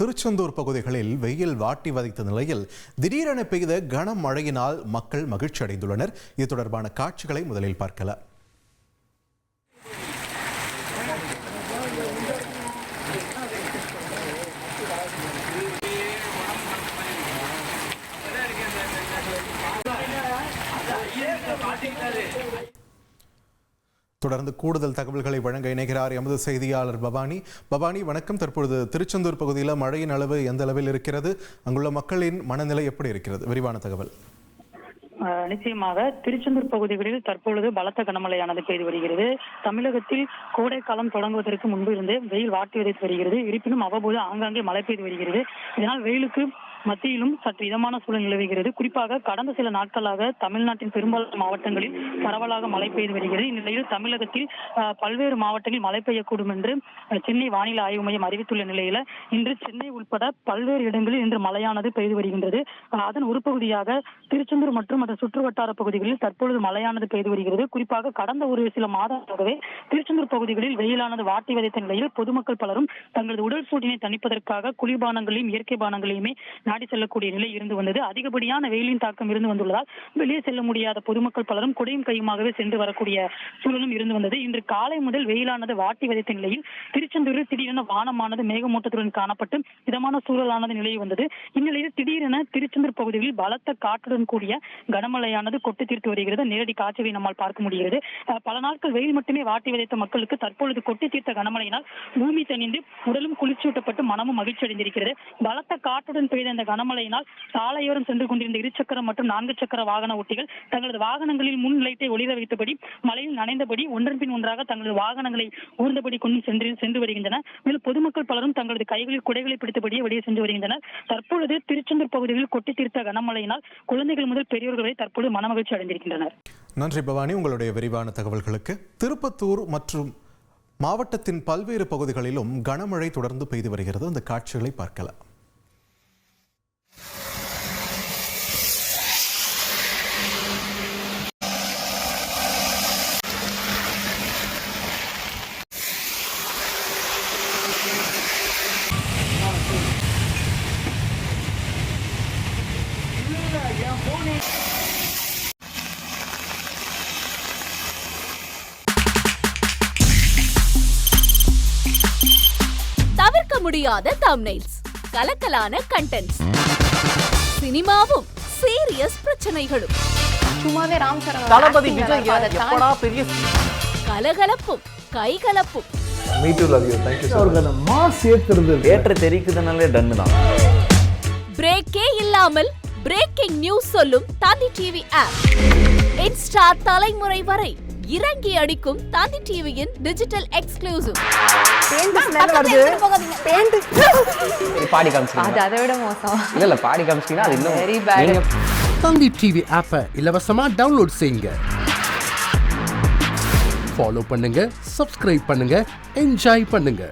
திருச்செந்தூர் பகுதிகளில் வெயில் வாட்டி வதைத்த நிலையில் திடீரென பெய்த கனமழையினால் மக்கள் மகிழ்ச்சி அடைந்துள்ளனர் இது தொடர்பான காட்சிகளை முதலில் பார்க்கலாம். தொடர்ந்து கூடுதல் தகவல்களை வழங்க இணைகிறார் எமது செய்தியாளர் பவானி. பவானி வணக்கம். தற்பொழுது திருச்செந்தூர் பகுதியில் மழையின் அளவு எந்த அளவில் இருக்கிறது? அங்குள்ள மக்களின் மனநிலை எப்படி இருக்கிறது? விரிவான தகவல். ஆஹ் நிச்சயமாக திருச்செந்தூர் பகுதிகளில் தற்பொழுது பலத்த கனமழையானது பெய்து வருகிறது. தமிழகத்தில் கோடை காலம் தொடங்குவதற்கு முன்பு இருந்தே வெயில் வாட்டி வதைத்து வருகிறது. இருப்பினும் அவ்வப்போது ஆங்காங்கே மழை பெய்து வருகிறது. இதனால் வெயிலுக்கு மத்தியிலும் சற்று இதமான சூழல் நிலவுகிறது. குறிப்பாக கடந்த சில நாட்களாக தமிழ்நாட்டின் பெரும்பாலான மாவட்டங்களில் பரவலாக மழை பெய்து வருகிறது. இந்நிலையில் தமிழகத்தில் பல்வேறு மாவட்டங்களில் மழை பெய்யக்கூடும் என்று சென்னை வானிலை ஆய்வு மையம் அறிவித்துள்ள நிலையில இன்று சென்னை உட்பட பல்வேறு இடங்களில் இன்று மழையானது பெய்து வருகின்றது. அதன் ஒரு பகுதியாக திருச்செந்தூர் மற்றும் அதன் சுற்று வட்டார பகுதிகளில் தற்பொழுது மழையானது பெய்து வருகிறது. குறிப்பாக கடந்த ஒரு சில மாதமாகவே திருச்செந்தூர் பகுதிகளில் வெயிலானது வாட்டி விதைத்த நிலையில் பொதுமக்கள் பலரும் தங்களது உடல் சூட்டினை தணிப்பதற்காக குளிர்பானங்களையும் இயற்கை பானங்களையுமே நாடி செல்லக்கூடிய நிலை இருந்து வந்தது. அதிகப்படியான வெயிலின் தாக்கம் இருந்து வந்துள்ளதால் வெளியே செல்ல முடியாத பொதுமக்கள் பலரும் குடையும் கையுமாகவே சென்று வரக்கூடிய சூழலும் இருந்து வந்தது. இன்று காலை முதல் வெயிலானது வாட்டி வதைத்த நிலையில் திருச்செந்தூரில் திடீரென வானமானது மேகமூட்டத்துடன் காணப்பட்டு இதமான சூழலானது நிலவி வந்தது. இந்நிலையில் திடீரென திருச்செந்தூர் பகுதிகளில் பலத்த காற்றுடன் கூடிய கனமழையானது கொட்டு தீர்த்து வருகிறது. நேரடி காட்சியை நம்மால் பார்க்க முடிகிறது. பல நாட்கள் வெயில் மட்டுமே வாட்டி விதைத்த மக்களுக்கு தற்பொழுது கொட்டி தீர்த்த கனமழையினால் பூமி தணிந்து உடலும் குளிர்ச்சியூட்டப்பட்டு மனமும் மகிழ்ச்சி அடைந்திருக்கிறது பலத்த காற்றுடன் பெய்த இந்த கனமழையினால் சாலையோரம் சென்று கொண்டிருந்த இருசக்கர மற்றும் நான்கு சக்கர வாகன ஓட்டிகள் தங்களது வாகனங்களில் முன் லைட்டை ஒளிர வைத்தபடி மழையில் நனைந்தபடி ஒன்றன் பின் ஒன்றாக தங்களது வாகனங்களை ஊர்ந்தபடி கொண்டு சென்று சென்று வருகின்றனர். மேலும் பொதுமக்கள் பலரும் தங்களது கைகளில் குடைகளை பிடித்தபடியே வெளியே சென்று வருகின்றனர். தற்பொழுது திருச்செந்தூர் பகுதிகளில் கொட்டி தீர்த்த கனமழையினால் குழந்தைகள் முதல் பெரியவர்கள் வரை தற்பொழுது மனமகிழ்ச்சி அடைந்திருக்கின்றனர். நன்றி பவானி. உங்களுடைய விரிவான தகவல்களுக்கு திருப்பத்தூர் மற்றும் மாவட்டத்தின் பல்வேறு பகுதிகளிலும் கனமழை தொடர்ந்து பெய்து வருகிறது. அந்த காட்சிகளை பார்க்கலாம். தவிர்க்க முடியாத தம்னைல்ஸ் கலக்கலான கண்டென்ட்ஸ் சினிமாவும் சீரியஸ் பிரச்சனைகளும். சும்மாவே ராம் சரண் தளபதி விஜய் எப்படா பெரிய கலகலப்பும் கைகலப்பும். Me too love you thank you so அவருக்கு அந்த மாஸ் ஏத்துறது தேட்டர் தெரிக்குதுனாலே டன்னு தான். பிரேக்கே இல்லாமல் பிரேக்கிங் நியூஸ் சொல்லும் தந்தி டிவி ஆப் இன்ஸ்டா தலைமுறை வரை இறங்கி அடிக்கும் தந்தி டிவியின் டிஜிட்டல் எக்ஸ்க்ளூசிவ் பாடி காமிச்சிங்க அது அதை விட மோசம். இல்ல இல்ல பாடி காமிச்சிங்கன்னா அது இன்னும் bad. நீங்க தந்தி டிவி ஆப்பை இலவசமா டவுன்லோட் செய்யுங்க. ஃபாலோ பண்ணுங்க சப்ஸ்கிரைப் பண்ணுங்க என்ஜாய் பண்ணுங்க.